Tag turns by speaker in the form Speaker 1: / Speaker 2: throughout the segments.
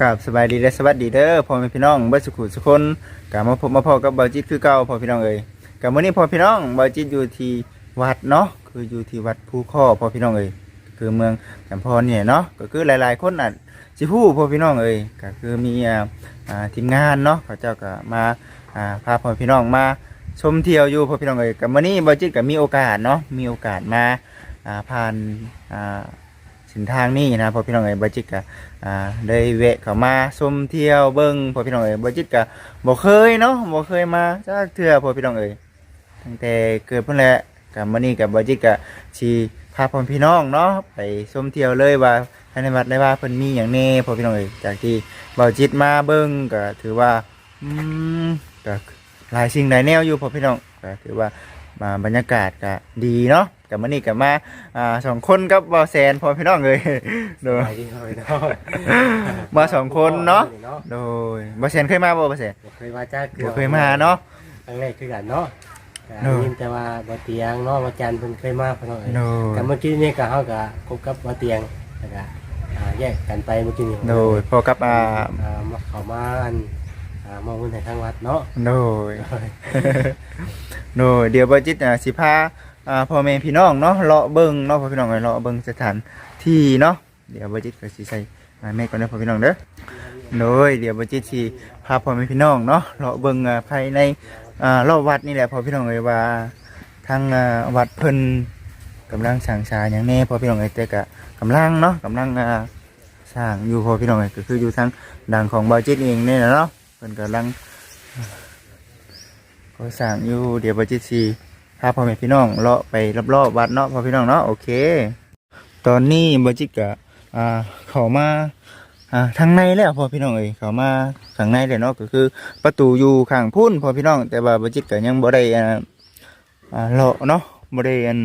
Speaker 1: กับสบายดีและสวัสดีเด้อพ่อแม่พี่น้องเบิดสุขุสุคนกับมาพบมาพอกับเบาจิตคือเก่าพ่อพี่น้องเอ้ยกับมื้อนี้พ่อพี่น้องเบาจิตอยู่ที่วัดเนาะคืออยู่ที่วัดภูข้อพ่อพี่น้องเอ้ยคือเมืองจำพรเนี่ยเนาะก็คือหลาย ๆ คนน่ะสิฮู้พ่อพี่น้องเอ้ยก็คือมีอ่าทีมงานเนาะเขาเจ้าก็มาอ่าพาพ่อพี่น้องมาชมเที่ยวอยู่พ่อพี่น้องเอ้ยกับมื้อนี้เบาจิตก็มีโอกาสเนาะมีโอกาสมาอ่าผ่านอ่า เส้นทางนี้นะพ่อพี่น้องเอ้ยบาจิตก็อ่าได้แวะเข้ามาชมเที่ยวเบิ่งพ่อพี่น้องเอ้ยบ่จิตก็บ่เคยเนาะบ่เคยมาจักเทื่อพ่อพี่น้องเอ้ยตั้งแต่เกิดเพิ่นแหละกับมื้อนี้ก็บ่จิตก็สิพาพ่อพี่น้องเนาะไปชมเที่ยวเลยว่าภายในวัดได้ว่าเพิ่นมีหยังแน่พ่อพี่น้องเอ้ยจากที่บ่จิตมาเบิ่งก็ถือว่าอืมก็หลายสิ่งหลายแนวอยู่พ่อพี่น้องก็ถือว่ามาบรรยากาศก็ดีเนาะ กับมื้อนี้ก็มาอ่าสองคนกับบ่าวแซนพ่อพี่น้องเอ้ยโดย
Speaker 2: ไปดีหน่อยเนาะ
Speaker 1: มาสองคนเนาะ โดยบาเซนเคยมาบ่บาเซน
Speaker 2: เคยมาจ้าเกื
Speaker 1: บ่
Speaker 2: อบ
Speaker 1: เคยมาเนาะ
Speaker 2: ครั้งแรกคือกันเนาะ
Speaker 1: เนอะ
Speaker 2: ยินแต่ว่าบ่เตียงเนาะว่าจันทร์เพิ่นเคยมาเพิ่นเนาะ
Speaker 1: โดย
Speaker 2: แต่เมื่อกี้นี่ก็เฮาก็คบกับบ่เตียงแล้วก็อ่าแยกกันไปเมื่อกี้นี่
Speaker 1: โดยพอกับอ่า
Speaker 2: อ่ามาเข้ามาอันอ่ามองเงินให้ทางวัดเนาะ
Speaker 1: โดย โดยเดี๋ยวบาจิตอ่าสิพา อ่าพ่อแม่พี่น้องเนาะเลาะเบิ่งเนาะพ่อพี่น้องเอ้ยเลาะเบิ่งสถานที่เนาะเดี๋ยวบาจิตก็สิใส่แม่ก่อนเด้อพ่อพี่น้องเด้อโดยเดี๋ยวบาจิตสิพาพ่อแม่พี่น้องเนาะเลาะเบิ่งภายในอ่ารอบวัดนี่แหละพ่อพี่น้องเอ้ยว่าทางวัดเพิ่นกำลังสร้างศาลหยังแน่พ่อพี่น้องเอ้ยแต่ก็กำลังเนาะกำลังอ่าสร้างอยู่พอพี่น้องเอ้ยก็คืออยู่ทางดังของบาจิตเองนี่แหละเนาะเพิ่นกำลังก็สร้างอยู่เดี๋ยวบาจิตสี พาพ่อแม่พี่น้องเลาะไปรอบๆวัดเนาะพ่อพี่น้องเนาะโอเค ตอนนี้บาจิก็อ่าเขามาอ่าทางในแล้วพ่อพี่น้องเอ้ยเขามาข้างในแล้วเนาะก็คือ ประตูอยู่ข้างพุ่นพ่อพี่น้อง แต่ว่าบาจิก็ยังบ่ได้อ่าเลาะเนาะบ่ได้อัน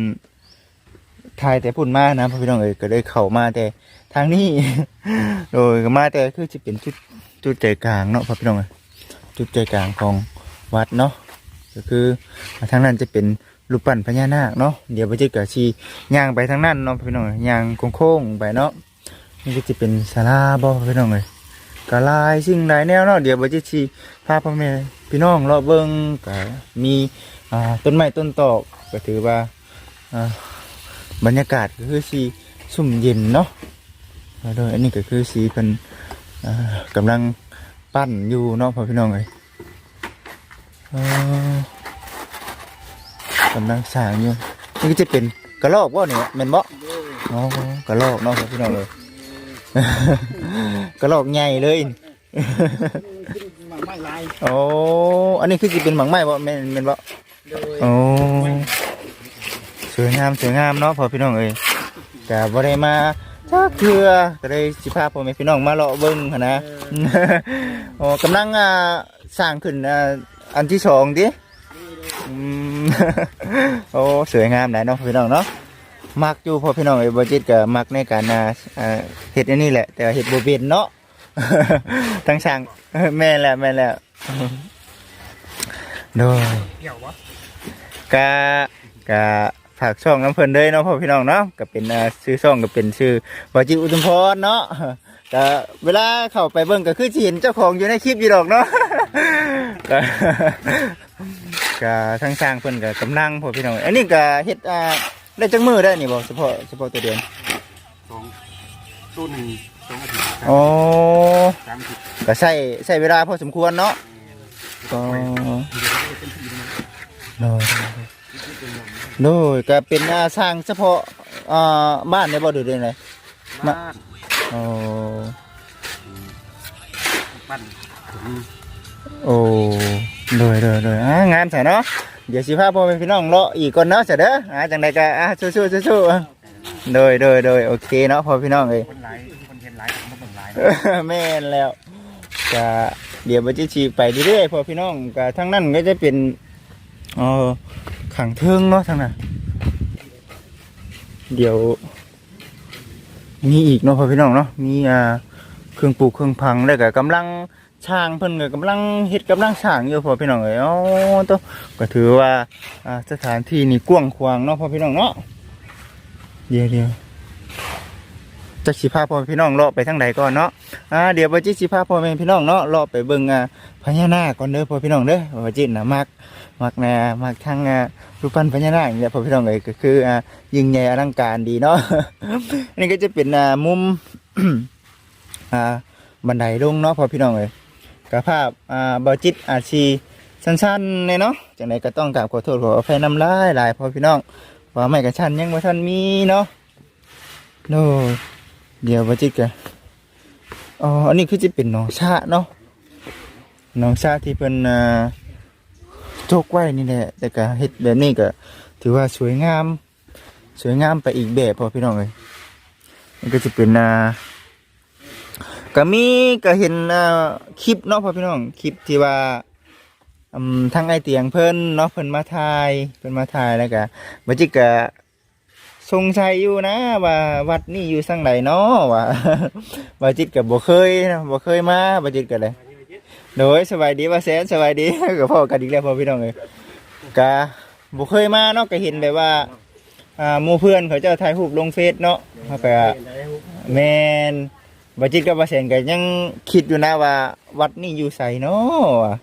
Speaker 1: ถ่ายแต่พุ่นมานะพ่อพี่น้องเอ้ยก็ได้เข้ามาแต่ทางนี้โดยก็มาแต่คือจะเป็นจุดจุดใจกลางเนาะพ่อพี่น้องเอ้ยจุดใจกลางของวัดเนาะ ก็คือทางนั้นจะเป็นรูปปั้นพญานาคเนาะเดี๋ยวพระเจ้าก็ชีย่างไปทางนั้นเนาะพี่น้องย่างโค้งๆไปเนาะนี่ก็จะเป็นศาลาบ่พ่อพี่น้องเลยก็หลายสิ่งหลายแนวเนาะเดี๋ยวพระเจ้าชีพาพ่อแม่พี่น้องเลาเบิ่งก็มีต้นไม้ต้นตอกก็ถือว่าบรรยากาศก็คือสีสุ่มเย็นเนาะโดยอันนี้ก็คือสีเป็นอ่ากำลังปั้นอยู่เนาะพ่อพี่น้องเลย กำลังสร้างอยู่นี่ก็จะเป็นกระลอกบ่เนี่ยแม่นบ่อ๋อกระลอกเนาะพ่อพี่น้องเลยกระลอกใหญ่เลย
Speaker 3: ไม่ลาย
Speaker 1: โอ้อันนี้คือจะเป็นหมังไม้บ่แม่นแม่นบ่
Speaker 3: โดย
Speaker 1: โอ้สวยงามสวยงามเนาะพ่อพี่น้องเอ้ยก็บ่ได้มาจักเทื่อก็ได้สิพาพ่อแม่พี่น้องมาเลาะเบิ่งหั้นนะโอ้กำลังอ่าสร้างขึ้น อันที่สองดิอืมโอ้สวยงามหลยเนาะพี่น้องเนาะมักอยู่พอพี่น้องเอ้บจิตก็มักในการอ่อเฮ็ดอันนี้แหละ แต่เฮ็ดบ่เป็นเนาะทั้งช่างแม่แหละแม่แล้วโดย
Speaker 3: เกี่ยววะ
Speaker 1: กะกะฝากช่องน้ำเพลินเลยเนาะพ่อพี่น้องเนาะก็เป็นชื่อช่องก็เป็นชื่อวาจิอุทุมพรเนาะก็เวลาเข้าไปเบิ่งก็คือสิเห็นเจ้าของอยู่ในคลิปอยู่ดอกเนาะ ก็ก็ทั้งสร้างเพิ่นก็กำลังพ่อพี่น้องอันนี้ก็เฮ็ดอ่าได้จังมือได้นี่บ่เฉพาะเฉพาะตัวเดือน
Speaker 3: สองตู้หนึ่งสองอาทิตย์
Speaker 1: โอ้
Speaker 3: สามอาทิตย์
Speaker 1: ก็ใช้ใช้เวลาพอสมควรเนาะก็โดยโดยก็เป็นอ่าสร้างเฉพาะอ่าบ้านได้บ่ดูได้ได
Speaker 3: บ้าน
Speaker 1: โอ้
Speaker 3: บ้านถึง
Speaker 1: โอ้ดยโดยโดยอ่างานใส่เนาะเดี๋ยวสิพาพ่อแม่พี่น้องเลาะอีกก่อนเนาะเสร็จเด้ออ่าจังใดก็อ่าสู้ๆสู้ๆโดยโดยโดยโอเคเนาะพ่อพี่น้องเอ้ย
Speaker 3: คนหลายคนเห็นหลายคนบ่หลาย
Speaker 1: แม่นแล้วก็เดี๋ยวบัจิชีไปเรื่อยๆพ่อพี่น้องก็ทั้งนั้นก็จะเป็นเออขังเทิงเนาะทั้งนั้นเดี๋ยวมีอีกเนาะพ่อพี่น้องเนาะมีอ่าเครื่องปลูกเครื่องพังแล้วก็กำลัง ช่างเพิ่นก็กำลังเฮ็ดกำลังสร้างอยู่พ่อพี่น้องเอ้ยอ๋อตัวก็ถือว่าอ่าสถานที่นี่กว้างขวางเนาะพ่อพี่น้องเนาะเดี๋ยวเดี๋ยวจักสิพาพ่อพี่น้องเลาะไปทางใดก่อนเนาะอ่าเดี๋ยวบ่จิตสิพาพ่อแม่พี่น้องเนาะเลาะไปเบิ่งอ่าพญานาคก่อนเด้อพ่อพี่น้องเด้อบ่จิตน่ะมักมักแน่มักทางอ่ารูปปั้นพญานาคเนี่แหละพ่อพี่น้องเอ้ยก็คืออ่ายิ่งใหญ่อลังการดีเนาะนนี้ก็จะเป็นอ่ามุมอ่าบันไดลงเนาะพ่อพี่น้องเอ้ย กภาพอ่าบ่จิตอาจสิสั้นๆเลยเนาะจังไดก็ต้องกราบขอโทษขออภัยนำลายหลายพ่อพี่น้องว่าไม่กระชั้นยังบ่าทันมีเนาะโน่เดี๋ยวบ่จิตกะอ๋ออันนี้คือจะเป็นหนองชาเนาะหนองชาที่เพิ่นอ่าโจกไว้นี่แหละแต่ก็เฮ็ดแบบนี้ก็ถือว่าสวยงาม สวยงามไปอีกแบบพอพี่น้องเอ้ยนี่ก็จะเป็นอ่า ก็มีก็เห็นอ่อคลิปเนาะพ่อพี่น้องคลิปที่ว่าอืมทางไอเตียงเพิ่นเนาะเพิ่นมาถ่ายเพิ่นมาถ่ายแล้วก็บ่จิกก็สงสัยอยู่นะ ว่าวัดนี้อยู่สังใดเนาะว่าบ่จิตก็บ่เคยนะบ่เคยมาบ่จิตก็เลยโดยสบายดีว่าแสนสบายดีก็พ่อกันอีกแล้วพ่อพี่น้องเอ้ยก็บ่เคยมาเนาะก็เห็นแบบว่าอ่ามู่เพื่อนเขาเจ้าถ่ายรูปลงเฟซเนาะเขาก็แมน บาจิตกับบาเซนก็ยังคิดอยู่นะว่า วัดนี่อยู่ใส่เนาะ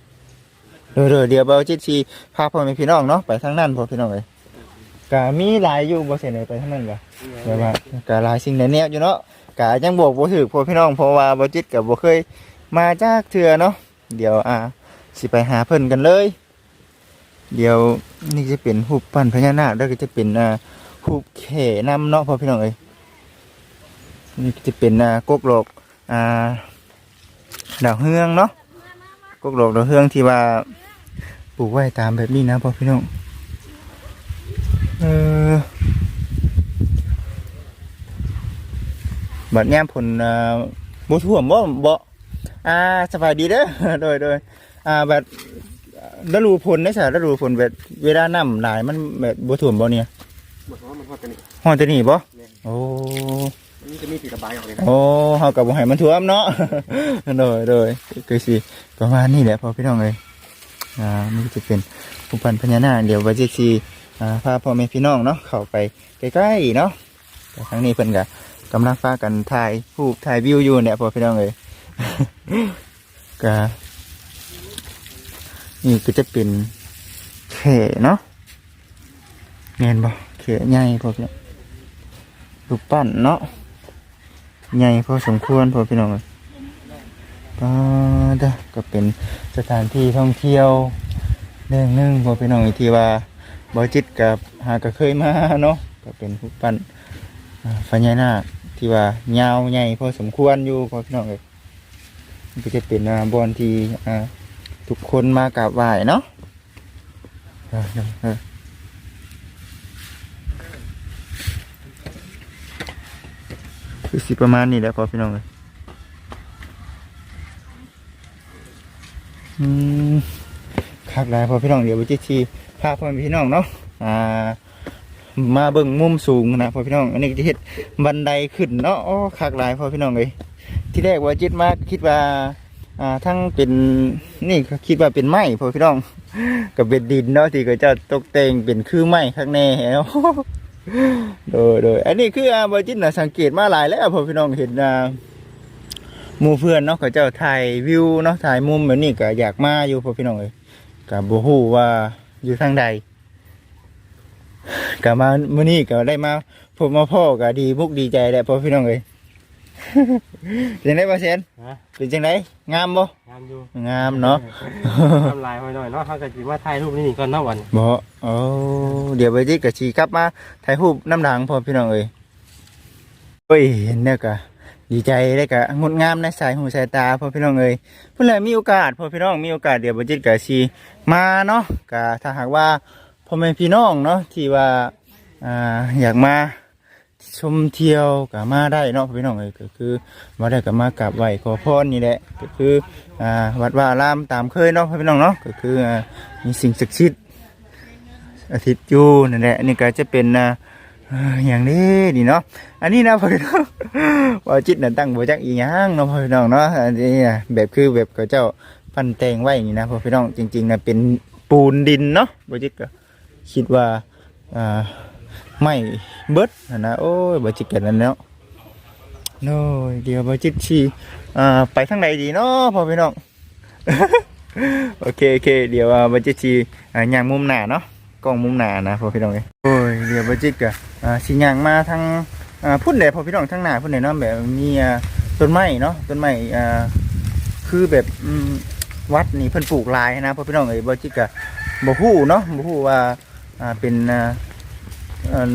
Speaker 1: เดี๋ยวเดี๋ยวบาจิตชีพาพ่อแม่พี่น้องเนาะไปทางนั้นพ่อพี่น้องเลยก็มีหลายอยู่บาเซนเลยไปทางนั้นก็แบบว่าก็หลายสิ่งหลายแนวอยู่เนาะก็ยังบอกบ่ถูกพ่อพี่น้องเพราะว่าบาจิตกับบ่เคย มาจากเทื่อเนาะเดี๋ยวอ่าสิไปหาเพิ่นกันเลย เดี๋ยวนี่จะเป็นรูปปั้นพญานาคแล้วก็จะเป็นอ่ารูปเขนำเนาะพ่อพี่น้องเอ้ย นี่จะเป็นอ่ากกโลกอ่าดาวเฮืองเนาะกกโลกดาวเฮืองที่ว่าปลูกไว้ตามแบบนี้นะพ่อพี่น้องเออบัดแง้มผลอ่าบ่ท่วมบ่บ่อ่าสบายดีเด้อโดยโดยอ่าแบบฤดูฝนได้ใช่ฤดูฝนแบบเวลาน้ำหลายมันแบบบ่ท่วมบ่เนี่ย
Speaker 3: หมดว่ามันทอดกันนี่
Speaker 1: ห้องตัวนี้บ่โอ้
Speaker 3: มันจะมีสีระบายออกเลยนะ
Speaker 1: โอ้เฮากับบ่ให้มันท่วมเนาะ โดยโดยคือสิประมาณนี้แหละพอพี่น้องเลยอ่านี่ก็จะเป็นผู้พันพญานาคเดี๋ยวว่าจะสิอ่าพาพ่อแม่พี่น้องเนาะเข้าไปใกล้ๆเนาะแต่ครั้งนี้เพิ่นก็กำลังพากันถ่ายรูปถ่ายวิวอยู่เนี่ยพอพี่น้องเลย ก็นี่ก็จะเป็นเขเนาะเงินบ่เขใหญ่พอพี่น้องรูปปั้นเนาะ ใหญ่พอสมควรพอพี่น้องเอ้ยก็ด้ก็เป็นสถานที่ท่องเที่ยวเรื่องหนึงพอพี่น้องที่ว่าบอจิตกับหาก็เคยมาเนาะก็เป็นผู้ปั้นอ่าพญานาที่ว่ายาวใหญ่พอสมควรอยู่พอพี่น้องเอ้ยก็จะเป็นบอนที่ทุกคนมากราบไหว้เนาะเออเออเออ คือสิประมาณนี้แหละพอพี่น้องเลยอืมคักหลายพอพี่น้องเดี๋ยววิจิทีพาพ่อพี่น้องเนาะอ่า มาเบิ่งมุมสูงนะพอพี่น้อง อันนี้จะเฮ็ดบันไดขึ้นเนาะอ๋อคักหลายพอพี่น้องเลยที่แรกว่าจิตมากคิดว่าอ่าทั้งเป็นนี่คิดว่าเป็นไม้พอพี่น้องกับเป็นดินเนาะที่ก็จะตกแต่งเป็นคือไม้ข้างในเนาะ โดยโดยอันนี้คืออาบจิตนะสังเกตมาหลายแล้วพอพี่น้องเห็นอ่าหมู่เพื่อนเนาะเขาเจ้าถ่ายวิวเนาะถ่ายมุมแบบนี้ก็อยากมาอยู่พอพี่น้องเลยกับโบฮูว่าอยู่ทางใดก็มามื้อนี้ก็ได้มาพบมาพ่อก็ดีมุกดีใจแหละพอพี่น้องเลยเป็นจังไดบ่เซน
Speaker 2: ฮะ
Speaker 1: เป็นจังไดงามบ่
Speaker 2: งามอยู่
Speaker 1: งามเนาะ
Speaker 2: ทำลายไว้หน่อยเนาะเขาก็สิมาถ่ายรูปนี่ก่อนเนาะวัน
Speaker 1: บ่โอ้เดี๋ยวไปจิกะชีกลับมาถ่ายรูปน้ำหลังพอพี่น้องเอ้ยเฮ้ยเห็นเนี่ยกะดีใจได้กะงดงามในสายหูสายตาพอพี่น้องเอ้ยเพื่อนเลยมีโอกาสพอพี่น้องมีโอกาสเดี๋ยวไปจิกะชีมาเนาะกะถ้าหากว่าพ่อแม่พี่น้องเนาะที่ว่าอ่าอยากมาชมเที่ยวกะมาได้เนาะพ่อพี่น้องเอ้ยก็คือมาได้กะมากราบไหว้ขอพรนี่แหละก็คือ อ่าวัดว่าอารามตามเคยเนาะพ่อพี่น้องเนาะก็คืออ่ามีสิ่งศักดิ์สิทธิ์อาทิตย์อยู่นั่นแหละนี่ก็จะเป็นอ่าอย่างนี้นี่เนาะอันนี้นะพ่อพี่น้องว่าจิตนั่นตั้งบ่จักอีหยังเนาะพ่อพี่น้องเนาะอันนี้แบบคือแบบเขาเจ้าพันแต่งไว้นี่นะพ่อพี่น้องจริงๆนะเป็นปูนดินเนาะบ่จิตก็คิดว่าอ่าไม่เบิดนั่นนะโอ้ยบ่จิตกันนั่นเนาะ โน้ยเดี๋ยวบจิตชีอ่าไปทางไหนดีเนาะพ่อพี่น้อง โอเคโอเคเดี๋ยวอ่าจิตชีอ่าย่างมุมหน้าเนาะกล้องมุมหน้านะพ่อพี่น้องเอ้ยโอ้ยเดี๋ยวบจิตกะอ่าสิย่างมาทางอ่าพุ่นเดพ่อพี่น้องทางหน้าพุ่นเดเนาะแบบมีอ่าต้นไม้เนาะต้นไม้อ่าคือแบบอืมวัดนี่เพิ่นปลูกลายนะพ่อพี่น้องเอ้ยบจิตกะบ่ฮู้เนาะบ่ฮู้ว่าอ่าเป็นอ่า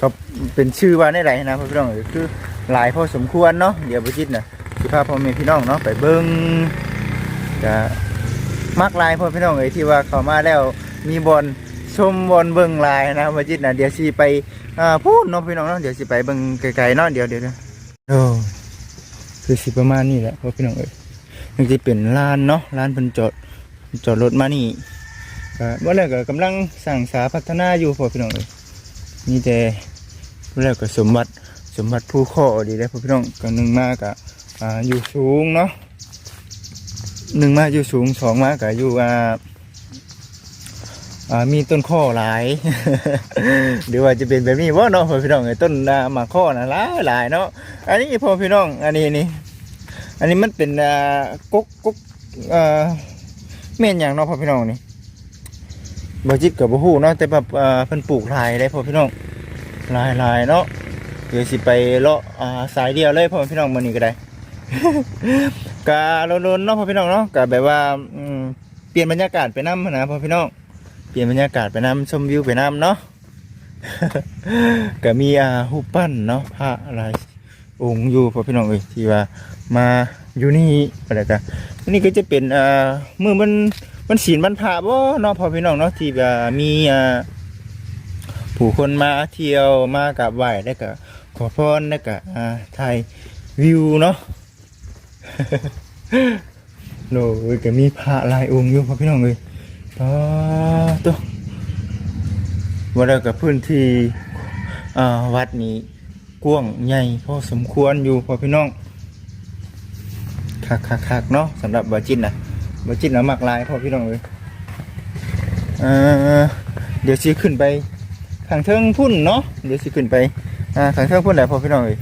Speaker 1: ก็เป็นชื่อว่าได้ไรนะพ่อพี่น้องเอ้ยคือ หลายพอสมควรเนาะเดี๋ยวไปคิดนะสิพาพ่อแม่พี่น้องเนาะไปเบิ้งจะมักลายพ่อพี่น้องเอ้ยที่ว่าเข้ามาแล้วมีบอลชมบอลเบิ้งลายนะมาจิตนะเดี๋ยวสิไปอ่าพูดเนาะพี่น้องเนาะเดี๋ยวสิไปเบิ้งไกลๆเนาะเดี๋ยวเดี๋ยวเดี๋ยวโอ้คือสิประมาณนี้แหละพ่อพี่น้องเอ้ยมันจะเป็นลานเนาะลานเพิ่นจอดจอดรถมานี่ก็เมื่อแรกก็กำลังสั่งสาพัฒนาอยู่พ่อพี่น้องเอ้ยมีแต่เมื่อแรกก็สมบัติ สมบัติผู้ข้อดีได้อพ่อพี่น้องก็หนึ่งมากะอ่าอยู่สูงเนาะหนึ่งมากอยู่สูงสองมากะอยู่อ่าอ่ามีต้นข้อหลายหรือว่าจะเป็นแบบนี้ว่าเนาะพ่อพี่น้องไอ้ต้นหมากข้อนะหลายหลายเนาะอันนี้พ่อพี่น้องอันนี้นี่อันนี้มันเป็นอ่ากกกกอ่าเม่นอย่างเนาะพ่อพี่น้องนี่บาจิตกับบ่ฮู้เนาะแต่แบบเพิ่นปลูกหลายได้พ่อพี่น้องหลายหลายเนาะ เดี๋ยวสิไปเลาะอ่าสายเดียวเลยพ่อพี่น้องมื้อนี้ก็ได้ กะลนๆเนาะพ่อพี่น้องเนาะกะแบบว่าอืมเปลี่ยนบรรยากาศไปน้ำนะพ่อพี่น้องเปลี่ยนบรรยากาศไปน้ำชมวิวไปน้ำเนาะ ก็มีอ่ารูปปั้นเนาะพระอะไรองค์อยู่พ่อพี่น้องเอ้ยที่ว่ามาอยู่นี่อะไรกันนี่ก็จะเป็นอ่ามือมันมันศีลบรรพระบ่เนาะพ่อพี่น้องเนาะที่ว่ามีอ่าผู้คนมาเที่ยวมากราบไหว้แล้วก็ ขอพรแล้วก็อ่าถ่ายวิวเนาะ โน้ยก็มีพระหลายองค์อยู่พ่อพี่น้องเลยปาตัวว่าแล้วกับพื้นที่อ่าวัดนี้กว้างใหญ่พอสมควรอยู่พ่อพี่น้องคักคักคักๆๆเนาะสำหรับบาจิตนะบาจิตนะมักลายพ่อพี่น้องเลยเอ่อเดี๋ยวชี้ขึ้นไปทางเทิงพุ่นเนาะเดี๋ยวสิขึ้นไป อ่าทางเทิงพุ่นแหละพอพี่น้องเอ้ย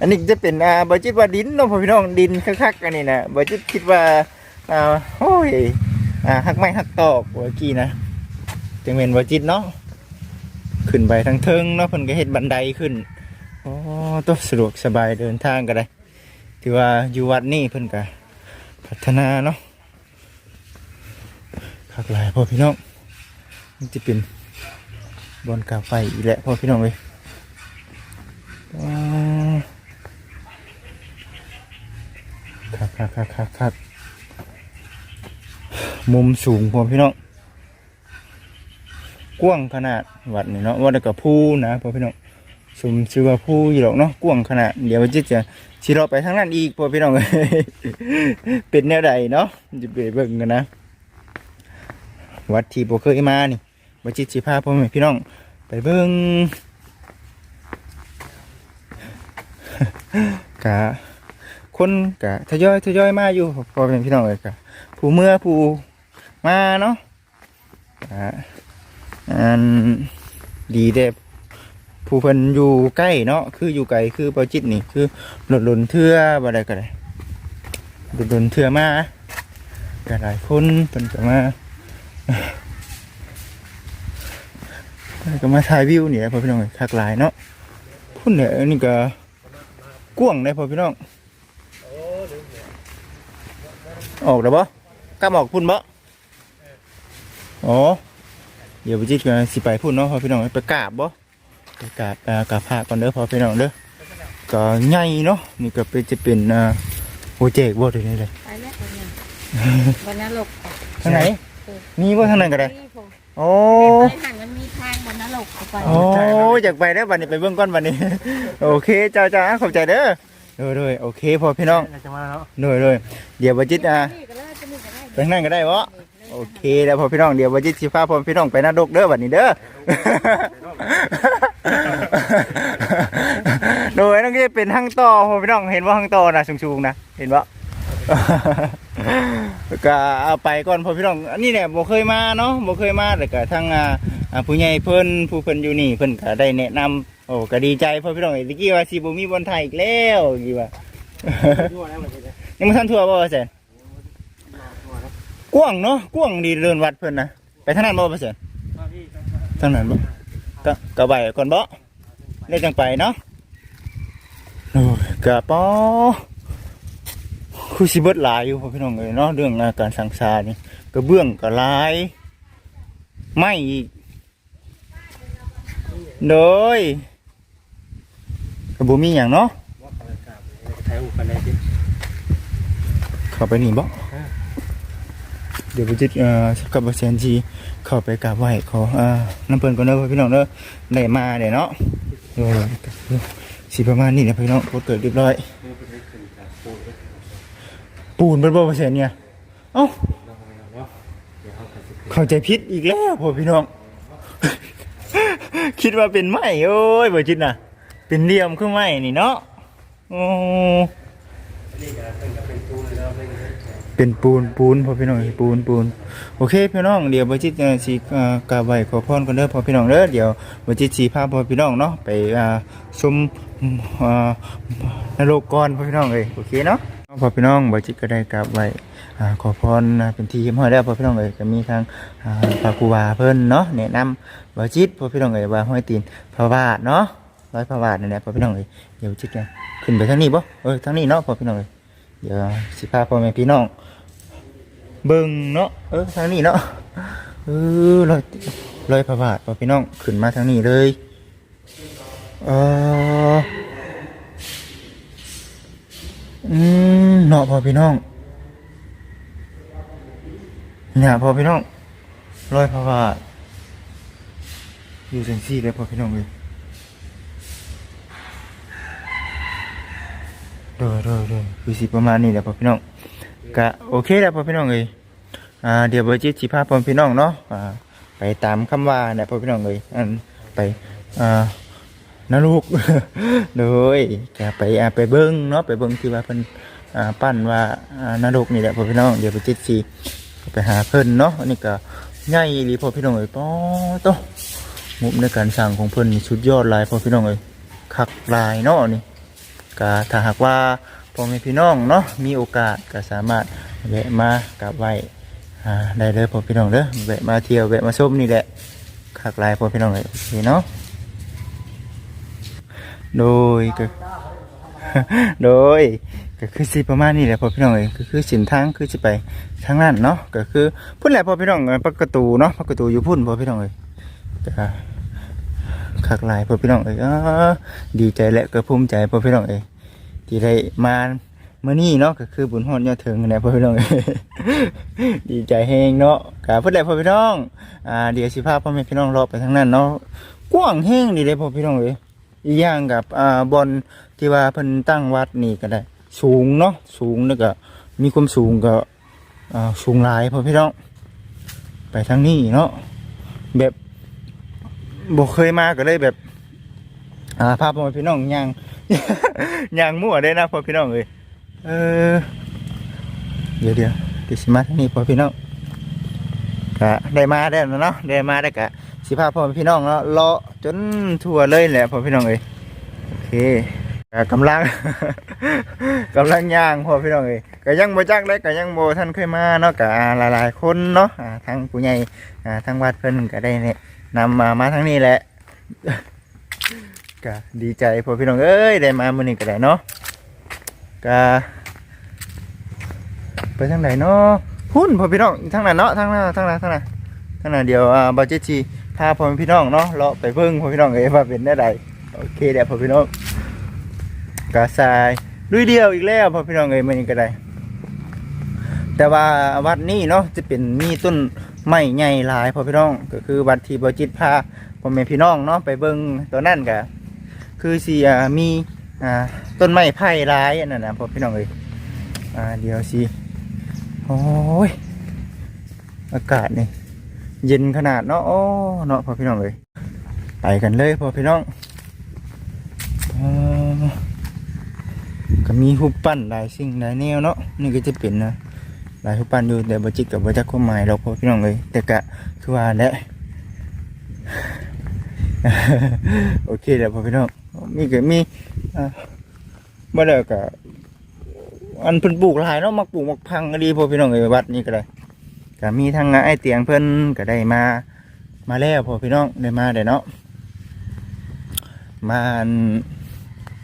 Speaker 1: อันนี้จะเป็นอ่าบัจิตว่าดินเนาะพอพี่น้องดินคักๆอันนี้นะบัจิตคิดว่าอ่าโอ้ยอ่าหักไม้หักตอกเมื่อกี้นะจังเป็นบัจิตเนาะขึ้นไปทางเทิงเนาะเพิ่นก็เฮ็ดบันไดขึ้นโอ้ตัวสะดวกสบายเดินทางก็ได้ถือว่าอยู่วัดนี่เพิ่นก็พัฒนาเนาะคักหลายพอพี่น้องมันจะเป็น บนกาไฟอีกแหละพ่อพี่น้องเลยอ่าครับครับครับครับครับมุมสูงพ่อพี่น้องกว้างขนาดวัดนี่เนาะวัดกับผู้นะพ่อพี่น้องสมชื่อว่าผู้อยู่หรอกเนาะกว้างขนาด เดี๋ยวจะจะชีเราไปทางนั้นอีกพ่อพี่น้องเอ้ยเป็นแนวใดเนาะจะไปเบิ่งกันนะ วัดที่บ่เคยมานี่ บจิตสิพาพ่อแม่พี่น้อง ไปเบิ่งกะคนกะทยอยทยอยมาอยู่พ่อแม่พี่น้องเอ้ยกะผู้เมื่อผู้มาเนาะกะอันดีเด้ผู้เพิ่นอยู่ใกล้เนาะคืออยู่ไกลคือบ่จิตนี่คือรถหลนเทื่อบ่ได้ก็ได้รถหลนเทื่อมาก็หลายคนเพิ่นก็มา ก็มาถ่ายวิวเนี่ยพอพี่น้องเอ้ยคักหลายเนาะพุ่นเนี่ยอันนี่ก็กว้างเลยพอพี่น้องออกแล้วบ่กล้ามออกพุ่นบ่อ๋อเดี๋ยวไปจิตกันสิไปพุ่นเนาะพอพี่น้องเอ้ยไปกราบบ่ไปกราบอ่ากราบพระก่อนเด้อพอพี่น้องเด้อก็ใหญ่เนาะนี่ก็เป็นจะเป็นอ่าโปรเจกต์บ่เดี๋ยวนี้เลย
Speaker 4: ไปแล้ววันนั้นวันนั้นหลบออก
Speaker 1: ทางไหนมีบ่ทางนั้นก็ได้
Speaker 4: นี่ผม
Speaker 1: โอ้
Speaker 4: ไปหันมันมีทางวันนั้นหลบออกไป
Speaker 1: โอ้อยากไปได้อบัดนี้ไปเบื้องก้อนบัดนี้ โอเคเจ้าจ้าขอบใจเด้อเด้อเด้อโอเคพอพี่น้อง
Speaker 2: อยากจะมาแล้ว
Speaker 1: เด้อเด้อเดี๋ยวบัจิตอะ
Speaker 4: นี่ก็ได้จะมีก็ได้
Speaker 1: ไปข้างนั่นก็ได้บ่โอเคแล้วพอพี่น้องเดี๋ยวบัจิตสิพาพอพี่น้องไปนาดกเด้อบัดนี้เด้อ โดยนั่นก็จะเป็นห้างต่อพอพี่น้องเห็นว่าห้างต่อนะสูงๆนะเห็นบ่ ก็เอาไปก่อนพอพี่น้องอันนี้เนี่ยบ่เคยมาเนาะบ่เคยมาแต่ก็ทางอ่าผู้ใหญ่เพิ่นผู้เพิ่นอยู่นี่เพิ่นก็ได้แนะนำโอ้ก็ดีใจพ่อพี่น้องเอ้ยตะกี้ว่าสิบ่มีบอลไทยอีกแล้วกี่ว่า
Speaker 2: ทั่วแล้วมันจะได้
Speaker 1: ยังบ่ทันทั่วบ่ว่าแซน
Speaker 2: ทั่วแล้ว
Speaker 1: กว้างเนาะกว้างดีเดินวัดเพิ่นนะไปทางนั้นบ่ว่าแซน
Speaker 2: ก็พี่ก็
Speaker 1: ทางนั้นบ่ก็ก็ไปก่อนบ่ได้จังไปเนาะโอ้ยกะปอ คือสิเบิดหลายอยู่พ่อพี่น้องเอ้ยเนาะเรื่องงาการสังสารนี่กระเบื้องก็หลายไม้อีกโดยก็บ่มีหยังเนาะ
Speaker 2: ว่าปลากราบถ่ายรูปกันเลยสิ
Speaker 1: เข้าไปนี่บ่เดี๋ยวไปจิตเอ่อกับเปอร์เซนต์ที่เข้าไปกราบไหว้ขออ่าน้ำเพิ่นก่อนเด้อพ่อพี่น้องเด้อได้มาเด้เนาะโอ้ยสิประมาณนี้นะพี่น้องกดเกิดเรียบร้อย
Speaker 2: นี่เป็นขึ้นจากปูนเลย
Speaker 1: ปูนเบิดบ่เปอร์เซ็นต์เนี่ยเอ้า
Speaker 2: เราวเนาะเดี๋ยวเขาจะขึ้น
Speaker 1: เข้าใจผิดอีกแล้วพ่อพี่น้อง คิดว่าเป็นไม้โอ้ยบ่จิตน่ะ เป็นเหลี่ยมคือไม้นี่เนาะโอ้
Speaker 2: เป็นปูนปูน
Speaker 1: พ่อพี่น้องปูนปูนโอเคพี่น้องเดี๋ยวบ่จิตสิเอ่อกาบไว้ขอพรกันเด้อพ่อพี่น้องเด้อเดี๋ยวบ่จิตสิพาพ่อพี่น้องเนาะไปอ่าชมนรกก่อนพ่อพี่น้องเอ้ยโอเคเนาะ พ่อพี่น้องบ่จิตก็ได้กราบไหว้ขอพรเป็นที่เรียบร้อยแล้วพ่อพี่น้องเอ้ยก็มีทางอ่าพระครูบาเพิ่นเนาะแนะนำบ่จิตพ่อพี่น้องเอ้ยว่าห้อยตีนพระบาทเนาะร้อยพระบาทนั่นแหละพ่อพี่น้องเอ้ยเดี๋ยวจิตเนี่ยขึ้นไปทางนี้บ่เออทางนี้เนาะพ่อพี่น้องเอ้ยเดี๋ยวสิพาพ่อแม่พี่น้องเบิ่งเนาะเออทางนี้เนาะเออลอยลอยพระบาทพอพี่น้องขึ้นมาทางนี้เลยเออ อืมเนาะพอพี่น้องเนี่ยพอพี่น้องลอยพระบาทอยู่เซนซี่เลยพอพี่น้องเลยเด้อเด้อเด้อคือสิประมาณนี้แหละพอพี่น้องก็โอเคแล้วพ่อพี่น้องเอ้ยอ่าเดี๋ยวเบอร์จิตสิพาพ่อพี่น้องเนาะอ่าไปตามคำว่าเนี่ยพ่อพี่น้องเอ้ยอันไปอ่า นรกโดยจะไปไปเบิ้งเนาะไปเบิ้งที่ว่าเพิ่นปั้นว่านรกนี่แหละพ่อพี่น้อง เดี๋ยวเบอร์จิตสิไปหาเพิ่นเนาะอันนี้ก็ใหญ่อีหลีพ่อพี่น้องเอ้ยป้อโตมุมในการสร้างของเพิ่นนี่สุดยอดลายพ่อพี่น้องเอ้ยคักลายเนาะนี่ก็ถ้าหากว่าพ่อแม่พี่น้องเนาะมีโอกาสก็สามารถแวะมากราบไหว้ได้เลยพ่อพี่น้องเด้อแวะมาเที่ยวแวะมาชมนี่แหละคักลายพ่อพี่น้องเลยโอเคเนาะ โดยก็โดยก็คือสิประมาณนี้แหละพ่อพี่น้องเอ้ยก็คือสินทางคือสิไปทางนั้นเนาะก็คือพุ่นแหละพ่อพี่น้องเอ้ยประตูเนาะประตูอยู่พุ่นพ่อพี่น้องเอ้ก็คักลายพ่อพี่น้องเอ้ยอ้าดีใจและก็ภูมิใจพ่อพี่น้องเอ้ยที่ได้มาเมื่อนี้เนาะก็คือบุญฮอดยอดถึงนะพ่อพี่น้องดีใจแฮงเนาะกาเพื่อแหละพ่อพี่น้องอ่าเดี๋ยวสิพาพพ่อแม่พี่น้องรอไปทางนั้นเนาะกว้างแห้งดีเลยพ่อพี่น้องเอ้ย อีกอย่างกับอ่าบอลที่ว่าเพิ่นตั้งวัดนี่ก็ได้ สูงเนาะสูงแล้วก็มีความสูงก็อ่าสูงหลายพอพี่น้อง ไปทางนี้เนาะแบบบ่เคยมาก็เลยแบบอ่าพาพ่อพี่น้องย่างย่างมั่วได้นะพ่อพี่น้องเอ้ยเออเดี๋ยวเดี๋ยวเดี๋ยวสิมาทางนี้พ่อพี่น้องกะได้มาได้แล้วเนาะได้มาได้กะสิพาพ่อพี่น้องเนาะเลาะ จนทั่วเลยแหละพ่อพี่น้องเอ้ยโอเคกะกำลัง กำลังย่างพ่อพี่น้องเอ้ยก็ยังบ่จักเลยก็ยังบ่ท่านเคยมาเนาะกะหลายๆคนเนาะอ่าทางผู้ใหญ่ทางวัดเพิ่อนก็ได้เนี่ยนำมามาทางนี้แหละก็ดีใจพ่อพี่น้องเอ้ยได้มามื้อนี้ก็ได้เนาะก็ไปทางไหนเนาะหุ่นพ่อพี่น้องทางนั้นเนาะทางนั้นทางนั้นทางนั้นทางนั้นเดี๋ยวอ่าบาเจจีาพ่อพี่น้องเนาะเลาะไปเบิ่งพ่อพี่น้องเอ้ยว่าเป็นได้ใดโอเคเดี๋ยวพ่อพี่น้องกาทรายลุยเดียวอีกแล้วพ่อพี่น้องเอ้ยมื้อนี้ก็ได้ แต่ว่าวัดนี้เนาะจะเป็นมีต้นไม้ใหญ่หลายพ่อพี่น้อง ก็คือวัดที่บาจิตพาพ่อแม่พี่น้องเนาะไปเบิ่งตัวนั่นก็คือสีมีอ่าต้นไม้ไผ่ร้ายอันนั้นนะพ่อพี่น้องเอ้ยอ่าเดี๋ยวสิโอ้ยอากาศนี่ เย็นขนาดเนาะโอ้เนาะพ่อพี่น้องเอ้ยไปกันเลยพ่อพี่น้องก็มีหุบปั้นหลายสิ่งหลายแนวเนาะนี่ก็จะเป็นนะหลายหุบปั้นอยู่แต่บจิกกับบจักความหมายหรอกพ่อพี่น้องเอ้ยแต่กะคือว่าและโอเคแล้วพ่อพี่น้องมีก็มีอ่าบ่ได้ก็อันเพิ่นปลูกหลายเนาะมักปลูกมักพังก็ดีพ่อพี่น้องเอ้ยวัดนี้ก็ได้ ก็มีทางไอ้เตียงเพิ่นก็ได้มา มาแล้วพ่อพี่น้องได้มาได้เนาะมา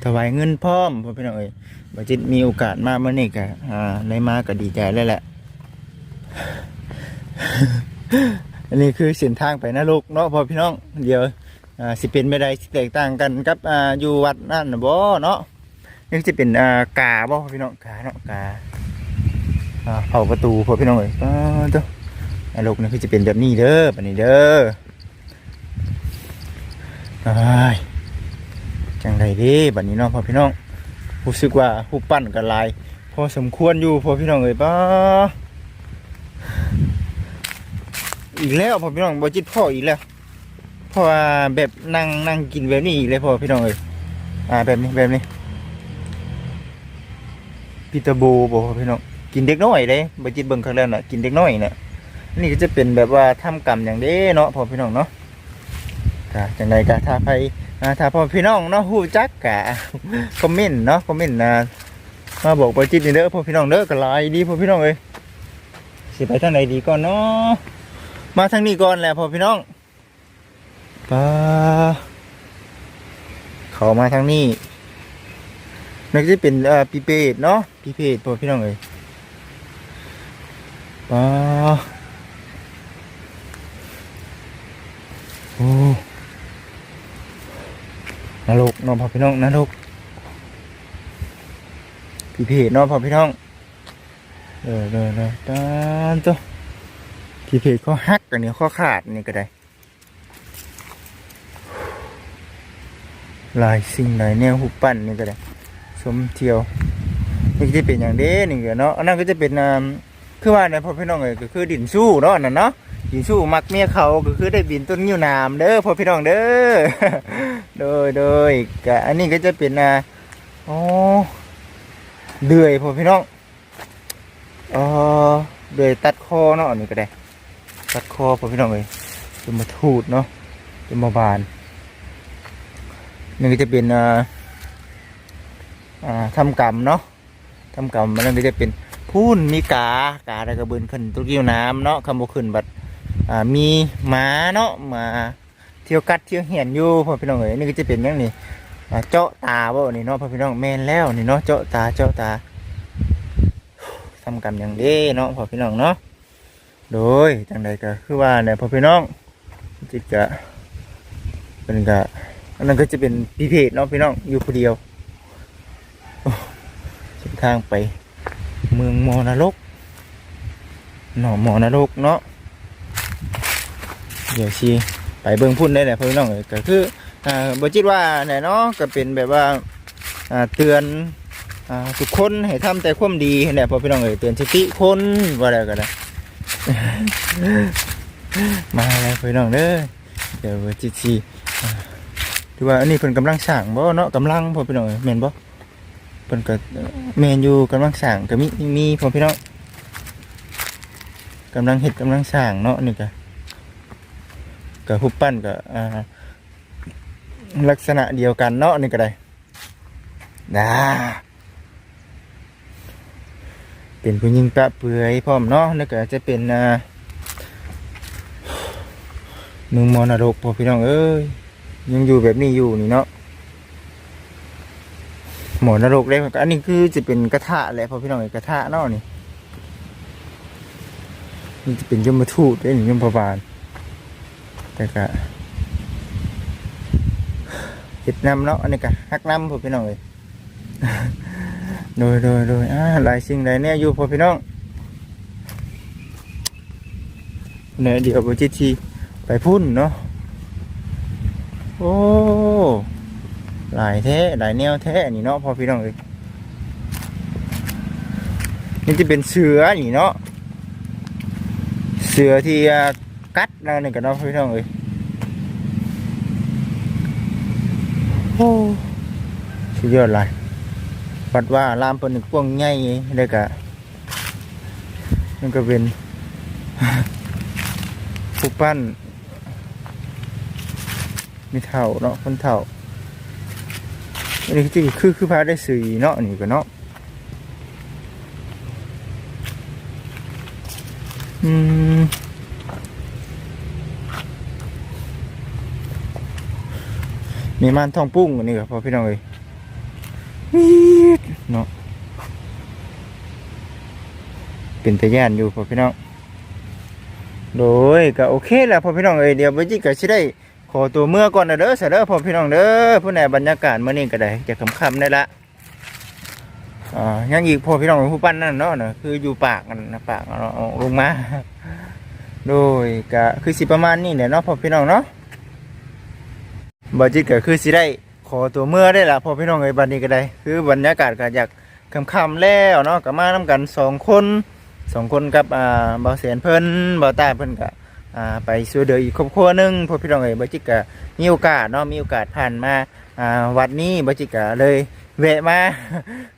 Speaker 1: ถวายเงินพร้อมพอพี่น้องเอ้ยบ่จิตมีโอกาสมาเมื่อนี้ก็อ่าได้มาก็ดีใจแล้วแหละ อันนี้คือเส้นทางไปนรกเนาะพ่อพี่น้องเดี๋ยวอ่าสิเป็นไม่ได้สิแตกต่างกันกับอ่าอยู่วัดนั่นบ่เนาะนี่จะเป็นอ่ากาบ่พี่น้องกาเนาะกาอ่า เผาประตูพอพี่น้องเอ้ยอ้าเจ้าไอ้ลูกนี่คือจะเป็นแบบนี้เด้อแบบนี้เด้ออ้ายจังไดเด้บัดนี้เนาะพ่อพี่น้องรู้สึกว่าผู้ปั้นกันลาย พอสมควรอยู่พ่อพี่น้องเอ้ยป้าอีกแล้วพ่อพี่น้องบ่จิตพ่ออีกแล้วเพราะว่าแบบนั่งนั่งกินแบบนี้อีกเลยพอพี่น้องเอ้ยอ่าแบบนี้แบบนี้พิตาโบบอกพี่น้อง กินเด็กน้อยเลยบจิตเบิ่งครั้งแรกน่ะกินเด็กน้อยน่ะนี่ก็จะเป็นแบบว่าทำกรรมอย่างเด้เนาะพ่อพี่น้องเนาะกะจังไดกะถ้าไปถ้าพ่อพี่น้องเนาะฮู้จักกะคอมเมนต์เนาะคอมเมนต์นะมาบอกบจิตนี่เด้อพ่อพี่น้องเด้อก็หลายดีพ่อพี่น้องเอ้ยสิไปทางไหนดีก่อนเนาะมาทางนี้ก่อนแหละพ่อพี่น้องปาเขามาทางนี้นั่นก็จะเป็นอ่อปีเพดเนาะปีเพดพอพี่น้องเอ้ย ปลาโอ้นรกนาะพอพี่น้องนรกปีเพดเนาะพอพี่น้องเออเออเออตานตัวปีเพดเขาหักกันเนี่ยข้อขาดนี่ก็ได้ลายสิ่งหลายแนวหุบปั้นนี่ก็ได้สมเที่ยวนี่ก็จะเป็นอย่างเด้นี่ก็เนาะอันนั้นก็จะเป็นอ่า คือว่าเนี่ยพ่อพี่น้องเอ้ยก็คือดินสู้เนาะนั่นเนาะดินสู้มักเมียเขาก็คือได้บินต้นนิ้วนามเด้อพ่อพี่น้องเด้อโดยโดยก็อันนี้ก็จะเป็นอ่าอ๋อเดือยพ่อพี่น้องอ๋อเดือยตัดคอเนาะอันนี้ก็ได้ ตัดคอพ่อพี่น้องเอ้ยจะมาทูดเนาะจะมาบานนี่ก็จะเป็นอ่าอ่าทำกรรมเนาะทำกรรมมันก็จะเป็น พูนมีกากาแล้วก็เบินขึ้นตุกิ้วน้ำเนาะคำบขึ้นบัดมีหมาเนาะหมาเที่ยวกัดเที่ยวเหียนอยู่พ่อพี่น้องเอ๋ยนี่ก็จะเป็นอย่างนี้อ่เจาะตาบ่นี่เนาะพ่อพี่น้องแมนแล้วนี่เนาะเจาะตาเจาะตาทำกรรมอย่างเด้เนาะพ่อพี่น้องเนาะโดยจังใดก็คือว่าเนี่ยพ่อพี่น้องจิตกะเป็นกะอันนั้นก็จะเป็นพิเพศเนาะพี่น้องอยู่คนเดียวทางไป เมืองมอนรกหนอมอนรกเนาะเดี๋ยวชีไปเบิ่งพุ่นได้แหละพี่น้องเอ้ยก็คืออ่าบจิตว่าเนี่ยเนาะก็เป็นแบบว่าอ่าเตือนอ่าทุกคนให้ทำแต่ความดีแหละพอพี่น้องเอ้ยเตือนสติคนว่าอะไรก็ได้มาแล้วพี่น้องเด้อเดี๋ยวบจิตชีถือว่าอันนี้เพิ่นกำลังสร้างบ่เนาะกำลังพ่อพี่น้องเอ้ยแม่นบ่ เพิ่นก็แม่นอยู่กำลังสร้างก็มีมีพ่อพี่น้องกำลังเฮ็ดกำลังสร้างเนาะนี่ก็ก็รูปปั้นก็อ่าลักษณะเดียวกันเนาะนี่ก็ได้ดาเป็นผู้หญิงประเปื่อยพร้อมเนาะนี่ก็จะเป็นอ่ามืองมรกพ่อพี่น้องเอ้ยยังอยู่แบบนี้อยู่นี่เนาะ หมอนรกเลยอันนี้คือจะเป็นกระทะแหละพอพี่น้องเอ้ยกระทะเนาะนี่นี่จะเป็นยมทูตเด้หนี่ยมพบาลแต่ก็เห็ดนำเนาะอันนี้ก็ฮักน้ำพอพี่น้องเลยโดยโดยโดยอ่าหลายสิ่งหลายเนี่ยอยู่พอพี่น้องเนี่ยเดี๋ยวบจิตทีไปพุ่นเนาะโอ้ หลายแท้หลายแนวแท้นี่เนาะพอพี่น้องเลยนี่จะเป็นเสือนี่เนาะเสือที่กัดนั่นนี่กันเนาะพี่น้องเลยโอ้สุดยอดเลยปัดว่าลามเป็นกว้างใหญ่เลยกะนั่นก็เป็นผู้ปั้นมีเฒ่าเนาะคนเฒ่า อันนี้คือคือคือพาได้สื่อเนาะนี่ก็เนาะอืมมีมันทองปุ้งอันนี้ก็พอพี่น้องเอ้ยวีดเนาะเป็นตะย่านอยู่พอพี่น้องโดยก็โอเคแหละพ่อพี่น้องเอ้ยเดี๋ยวบ่จิก็สิได้ ขอตัวเมื่อก่อนนะเด้อซะเด้อพ่อพี่น้องเด้อผู้ใดบรรยากาศเมื้อนี้ก็ได้จะค่ำได้ละอ่ายังอีกพ่อพี่น้องผู้ปั้นนั่นเนาะนะคืออยู่ปากนั่นนะปากเอาเอาลงมา โดยก็คือสิประมาณนี้แหละเนาะพ่อพี่น้องเนาะบ่จิก็คือสิได้ขอตัวเมื่อได้ละพ่อพี่น้องเอ้ยบัดนี้ก็ได้ คือบรรยากาศก็อยากค่ำแล้วเนาะก็มานํกันสองคนสองคนกับอ่าบ่าวแสนเพิ่นบ่าวตาเพิ่นก็ อ่าไปช่วยเหลืออีกครอบครัวหนึงพอพี่น้องเอ้ยบจิกก็มีโอกาสเนาะมีโอกาสผ่านมาอ่าวัดนี้บจิกก็เลยแวะมา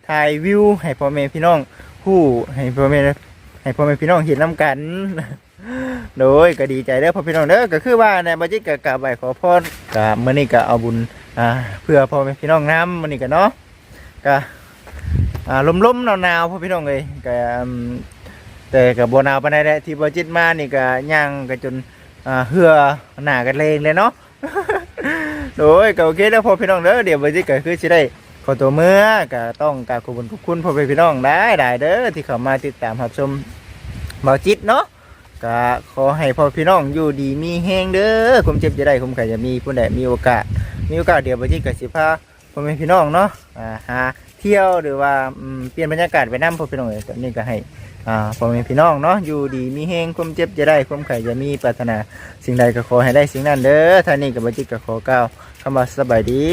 Speaker 1: ถ่ายวิวให้พ่อแม่พี่น้องผู้ให้พ่อแม่ให้พ่อแม่พี่น้องเห็นนํกัน โดยก็ดีใจเด้อพ่อพี่น้องเด้อก็คือว่าเนี่ยบ่จิกก็กราบไหว้ขอพรก็มื้อนี้ก็เอาบุญอ่าเพื่อพ่อแม่พี่น้องนํมื้อนี้ก็เนาะก็อ่าลมๆหนาวๆพ่อพี่น้องเอ้ยก็ แต่กับโบนาวปานใดแหละที่บจิตมานี่ก็ย่างกันจนอ่าเหือหนากันเลงเลยเนาะ โดยก็โอเคแล้วพอพี่น้องเด้อเดี๋ยวบจิตก็คือสิได้ขอตัวเมื่อก็ต้องกราบขอบคุณขอบคุณพ่อพี่น้องได้ได้เด้อที่เข้ามาติดตามรับชมบาจิตเนาะก็ขอให้พ่อพี่น้องอยู่ดีมีแฮงเด้อคุมเจ็บจะได้คุมไข่จะมีผู้ใดมีโอกาส มีโอกาสเดี๋ยวบจิตก็สิพาพ่อแม่พี่น้องเนาะอ่าหาเที่ยวหรือว่าเปลี่ยนบรรยากาศไปนํพ่อพี่น้องเอ้ยตอนนี้ก็ให้ อ่าพ่อแม่พี่น้องเนาะอยู่ดีมีเฮงความเจ็บจะได้ความไข่จะมีปรารถนาสิ่งใดก็ขอให้ได้สิ่งนั้นเด้อท่านี้กับบัจิตก็ขอกล่าวคำว่าสบายดี